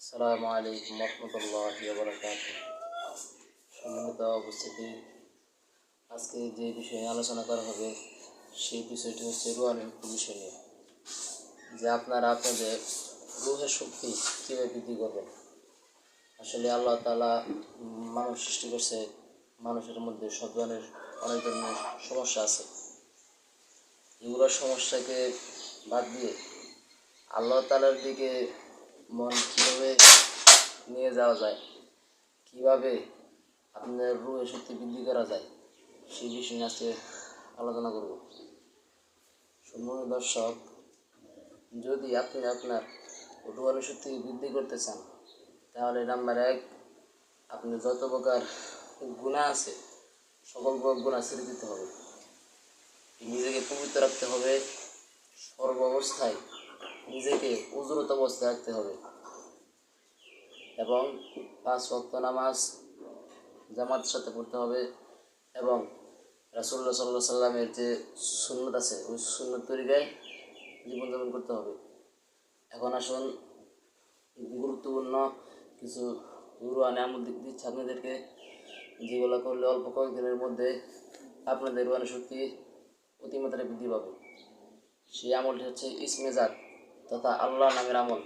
আসসালামু আলাইকুম রহমতুল্লাহ সম্মানিত উপস্থিতি, আজকে যে বিষয়ে আলোচনা করা হবে, সেই বিষয়টি হচ্ছে হুকুম বিষয় নিয়ে। যে আপনারা আপনাদের রুহের শক্তি কীভাবে বৃদ্ধি করবেন? আসলে আল্লাহ তালা মানুষ সৃষ্টি করছে, মানুষের মধ্যে সব অনেক ধরনের সমস্যা আছে। এগুলোর সমস্যাকে বাদ দিয়ে আল্লাহ তালার দিকে মন কীভাবে যাওয়া যায়? কীভাবে আপনার রুহের শক্তি বৃদ্ধি করা যায়? সেই বিষয় নিয়ে আজকে আলোচনা করব। সম্পূর্ণ দর্শক, যদি আপনি আপনার রুহানি শক্তি বৃদ্ধি করতে চান, তাহলে নাম্বার এক, আপনি যত প্রকার গুণা আছে, সকল প্রকার গুণা ছেড়ে দিতে হবে। নিজেকে পবিত্র রাখতে হবে। সর্ব অবস্থায় নিজেকে উজরত অবস্থায় রাখতে হবে। এবং পাঁচ ওয়াক্ত নামাজ জামাত সাথে পড়তে হবে এবং রাসুল্লাহ সাল্লাহ সাল্লামের যে সুন্নত আছে, ওই সুন্নত তরিকায় জীবনযাপন করতে হবে। এখন আসুন গুরুত্বপূর্ণ কিছু গুরু আনে আমল দিচ্ছে আপনাদেরকে, যেগুলো করলে অল্প কয়েকদিনের মধ্যে আপনাদের রুহানি শক্তি অতিমাত্রায় বৃদ্ধি পাবে। সেই আমলটি হচ্ছে ইসমেজাত তথা আল্লাহ নামের আমল।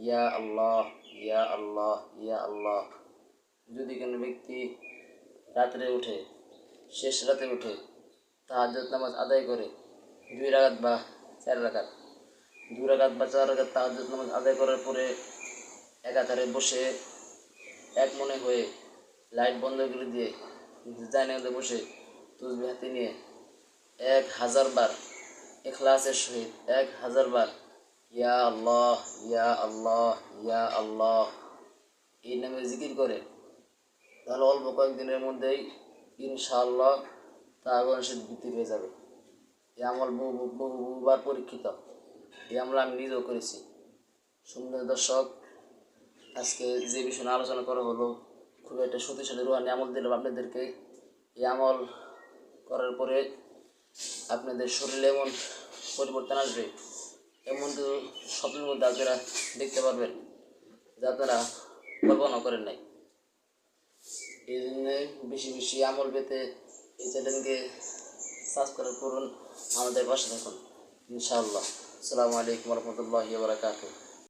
ইয়া আল্লাহ। ইয়া আল্লাহ ইয়া আল্লাহ। যদি কোনো ব্যক্তি রাত্রে উঠে, শেষ রাতে উঠে, তাহাজ্জুদ নামাজ আদায় করে, দুই রাগাত বা চার রাগাত দুই রাগাত বা চার রাগাত তাহাজ্জুদ নামাজ আদায় করার পরে একাধারে বসে এক মনে হয়ে লাইট বন্ধ করে দিয়ে জায়নাতে বসে তুসবি হাতে নিয়ে এক হাজার বার এখলাসের সহিত, এক হাজার বার ইয়া আল্লাহ ইয়া আল্লাহ ইয়া আল্লাহ। এই নামে জিকির করে। তাহলে অল্প কয়েকদিনের মধ্যেই ইনশাআল্লাহ তার গণেশের বৃদ্ধি পেয়ে যাবে। এ আমল বহু বহু বহু বহুবার পরীক্ষিত। এই আমল আমি নিজেও করেছি। সুন্দর দর্শক, আজকে যে বিষয় আলোচনা করা হলো খুব একটা শক্তিশালী রুহানি আমল দিলাম আপনাদেরকে। এই আমল করার পরে আপনাদের শরীরে এমন পরিবর্তন আসবে এমন তো স্বপ্নের মধ্যে আপনারা দেখতে পারবেন যা তারা কল্পনা করেন নাই। এই জন্য বেশি বেশি আমল পেতে এই চ্যানেলকে সাবস্ক্রাইব করুন, আমাদের পাশে থাকুন। ইনশাআল্লাহ। আসসালামু আলাইকুম রহমতুল্লাহ বারাকাতুহ।